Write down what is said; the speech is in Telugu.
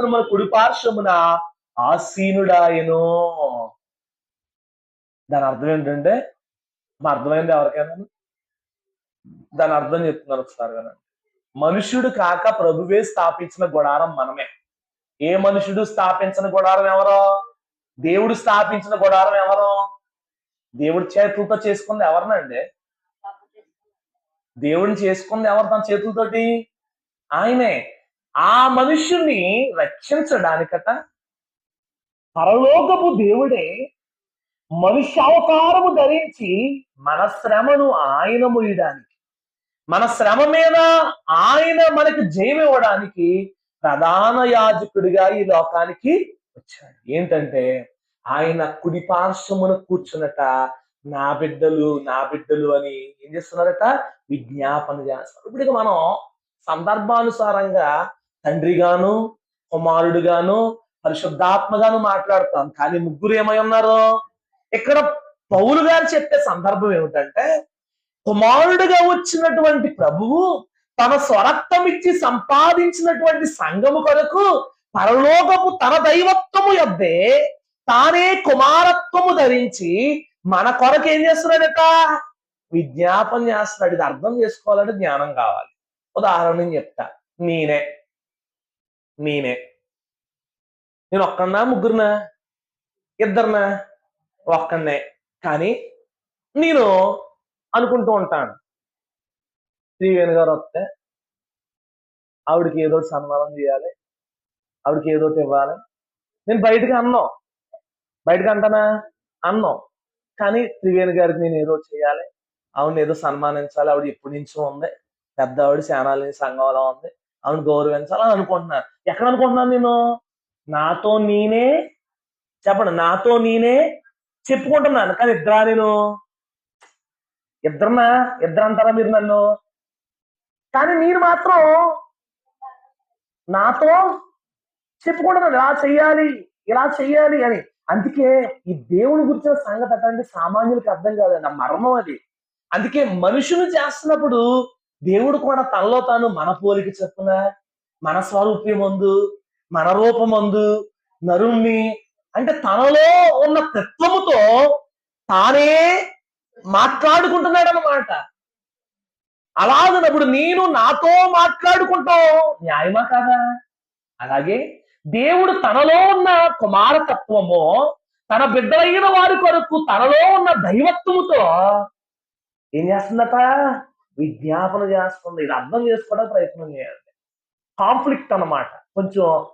మన కుడి పార్శ్వమున ఆసీనుడాయను. దాని అర్థం ఏంటంటే మా అర్థమైంది ఎవరికైనా? దాని అర్థం చెప్తున్నాను ఒకసారి వినండి. మనుష్యుడు కాక ప్రభువే స్థాపించిన గుడారం మనమే. ఏ మనుషుడు స్థాపించిన గుడారం ఎవరో? దేవుడు స్థాపించిన గుడారం ఎవరో? దేవుడి చేతులతో చేసుకుంది ఎవరినండి దేవుడిని చేసుకుంది ఎవరు తన చేతులతోటి? ఆయనే. ఆ మనుష్యుని రక్షించడానికట పరలోకపు దేవుడే మనుష్యావతారము ధరించి మన శ్రమను ఆయన ముయ్యడానికి మన శ్రమ మీద ఆయన మనకి జయమివ్వడానికి ప్రధాన యాజకుడిగా ఈ లోకానికి వచ్చాడు. ఏంటంటే ఆయన కుడిపార్శ్వమును కూర్చున్నట నా బిడ్డలు నా బిడ్డలు అని ఏం చేస్తున్నారట? విజ్ఞాపన చేస్తారు ఇప్పుడు మనం సందర్భానుసారంగా తండ్రిగాను కుమారుడుగాను పరిశుద్ధాత్మగాను మాట్లాడతాం. కానీ ముగ్గురు ఏమై ఉన్నారు? ఇక్కడ పౌలు గారు చెప్పే సందర్భం ఏమిటంటే కుమారుడుగా వచ్చినటువంటి ప్రభువు తన స్వరత్వం ఇచ్చి సంపాదించినటువంటి సంఘము కొరకు పరలోకపు తన దైవత్వము యొద్దే తానే కుమారత్వము ధరించి మన కొరకు ఏం చేస్తున్నాడట? విజ్ఞాపన చేస్తున్నాడు. ఇది అర్థం చేసుకోవాలంటే జ్ఞానం కావాలి. ఉదాహరణ చెప్తా. నేనే. నేనే నేను ఒక్కన్నా ముగ్గురునా? ఇద్దరునా? ఒక్కనే కానీ నేను అనుకుంటూ ఉంటాను. శ్రీవేణి గారు వస్తే ఆవిడకి ఏదో ఒకటి సన్మానం చేయాలి. ఆవిడకి ఏదో ఒకటి ఇవ్వాలి. నేను బయటకు అన్నాం. బయటకు అంటానా? అన్నాం. కానీ త్రివేణి గారికి నేను ఏదో చేయాలి. ఆవిడని ఏదో సన్మానించాలి. ఆవిడ ఎప్పటి నుంచో ఉంది. పెద్ద ఆవిడ శానాలి సంఘంలో ఉంది. ఆమెను గౌరవించాలని అనుకుంటున్నాను. ఎక్కడ అనుకుంటున్నాను నేను? నాతో నేనే చెప్పండి నాతో నేనే చెప్పుకుంటున్నాను. కానీ ఇద్దరా నేను? ఇద్దరునా? ఇద్దరు అంటారా మీరు నన్ను? కానీ నేను మాత్రం నాతో చెప్పుకుంటున్నాను. ఇలా చెయ్యాలి ఇలా చెయ్యాలి అని. అందుకే ఈ దేవుని గురించిన సంగతి అంటే సామాన్యులకు అర్థం కాదండి ఆ మర్మం అది. అందుకే మనుషులు చేస్తున్నప్పుడు దేవుడు కూడా తనలో తాను మన పోలిక చెప్పున మన స్వరూప్యమందు మన రూపమందు నరుణ్ణి అంటే తనలో ఉన్న తత్వముతో తానే మాట్లాడుకుంటున్నాడు అనమాట అలాగనప్పుడు నేను నాతో మాట్లాడుకుంటాం న్యాయమా కాదా? అలాగే దేవుడు తనలో ఉన్న కుమారతత్వము తన బిడ్డలైన వారి కొరకు తనలో ఉన్న దైవత్వముతో ఏం చేస్తుందట? విజ్ఞాపన చేస్తుంది ఇది అర్థం చేసుకోవడానికి ప్రయత్నం చేయాలి. కాన్ఫ్లిక్ట్ అన్నమాట. కొంచెం